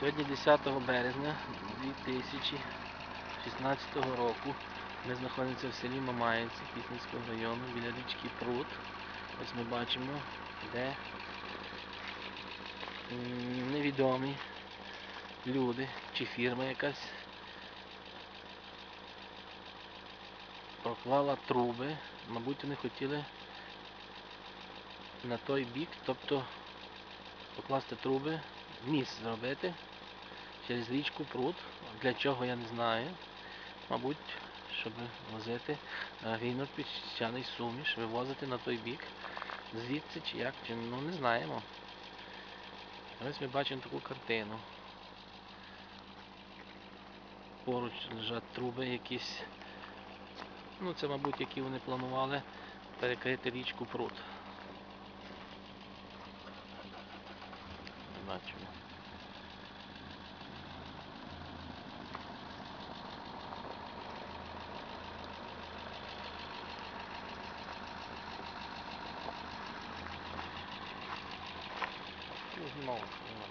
Сьогодні 10 березня 2016 року. Ми знаходимося в селі Мамаївці Пітницького району біля річки Прут. Ось ми бачимо, де невідомі люди чи фірма якась проклала труби. Мабуть, вони хотіли на той бік, тобто покласти труби, міст зробити через річку пруд. Для чого я не знаю. Мабуть, щоб возити грійно піщаний суміш, вивозити на той бік. Звідси чи як, чи ну не знаємо. Ось ми бачимо таку картину. Поруч лежать труби якісь. Ну це, мабуть, які вони планували перекрити річку пруд. Бачимо. Знову, знову.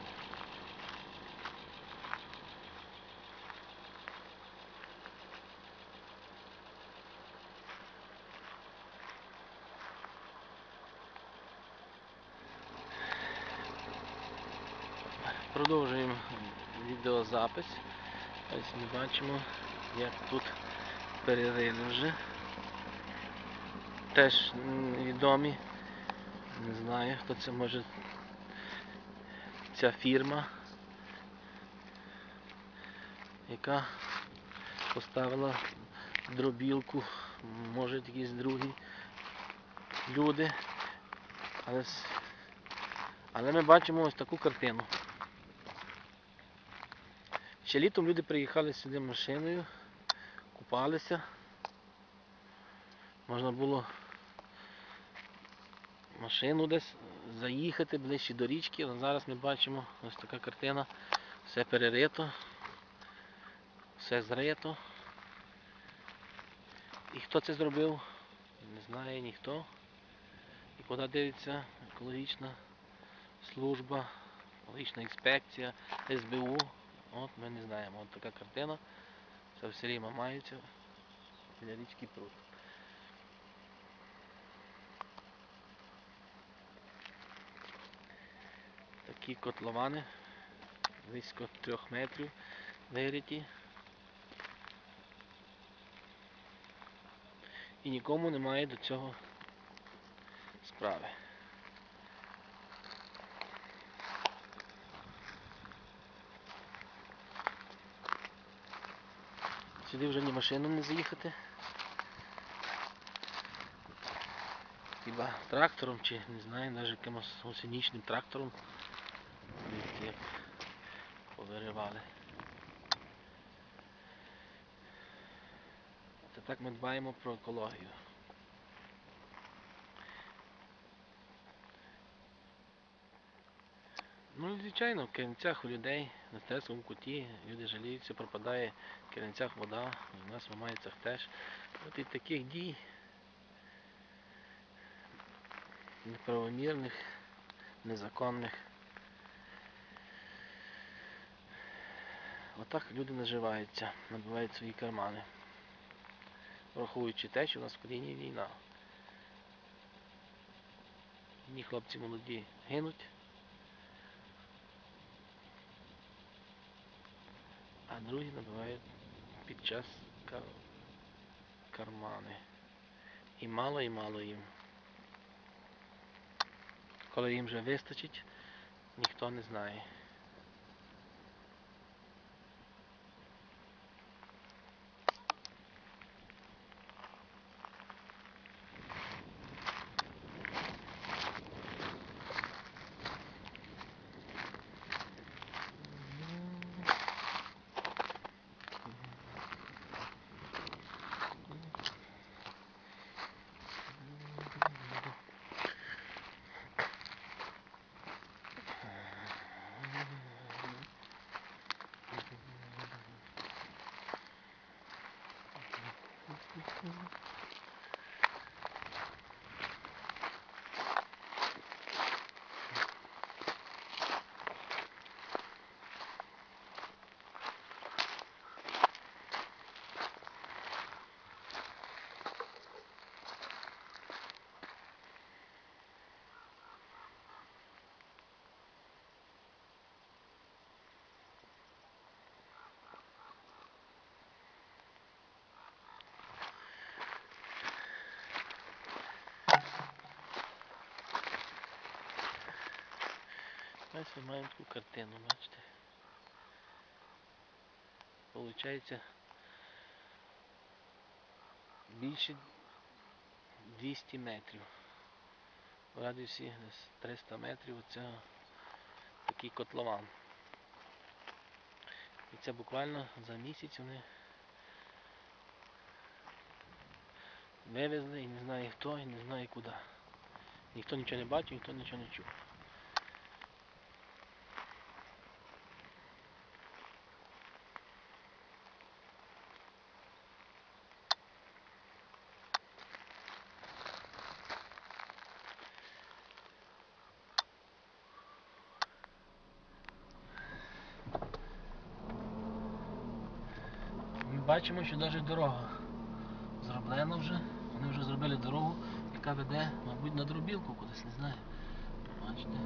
Продовжуємо відеозапис. Ось ми бачимо, як тут перерили вже. Теж невідомі. Не знаю, хто це може. Ця фірма, яка поставила дробілку, може якісь другі люди. Але, але ми бачимо ось таку картину. Ще літом люди приїхали сюди машиною, купалися. Можна було машину десь заїхати ближче до річки, але зараз ми бачимо ось така картина. Все перерито, все зрито. І хто це зробив, не знає ніхто. І куди дивиться екологічна служба, екологічна інспекція, СБУ. От ми не знаємо. От така картина. Це в селі Мамаївця біля річки Прут. Такі котловани близько трьох метрів вириті. І нікому немає до цього справи. Сюди вже ні машину не заїхати. Хіба трактором чи не знаю, навіть якимось гусеничним трактором. Як повиривали. Це так ми дбаємо про екологію. Ну, звичайно, в Керенцях у людей, на Стерському куті, люди жаліються, пропадає в Керенцях вода, в нас в Мамайцях теж. От і таких дій неправомірних, незаконних. Отак люди наживаються, набивають свої кармани, враховуючи те, що у нас в країні війна. Одні хлопці молоді гинуть, а другі набивають під час кар... кармани. І мало, і мало їм. Коли їм вже вистачить, ніхто не знає. Ось маємо таку картину, бачите. Получається більше 200 метрів. В радіусі десь 300 метрів оце такий котлован. І це буквально за місяць вони вивезли і не знає хто, і не знає куди. Ніхто нічого не бачив, ніхто нічого не чув. Ми бачимо, що навіть дорога зроблена вже. Вони вже зробили дорогу, яка веде, мабуть, на дробілку кудись, не знаю. Бачите.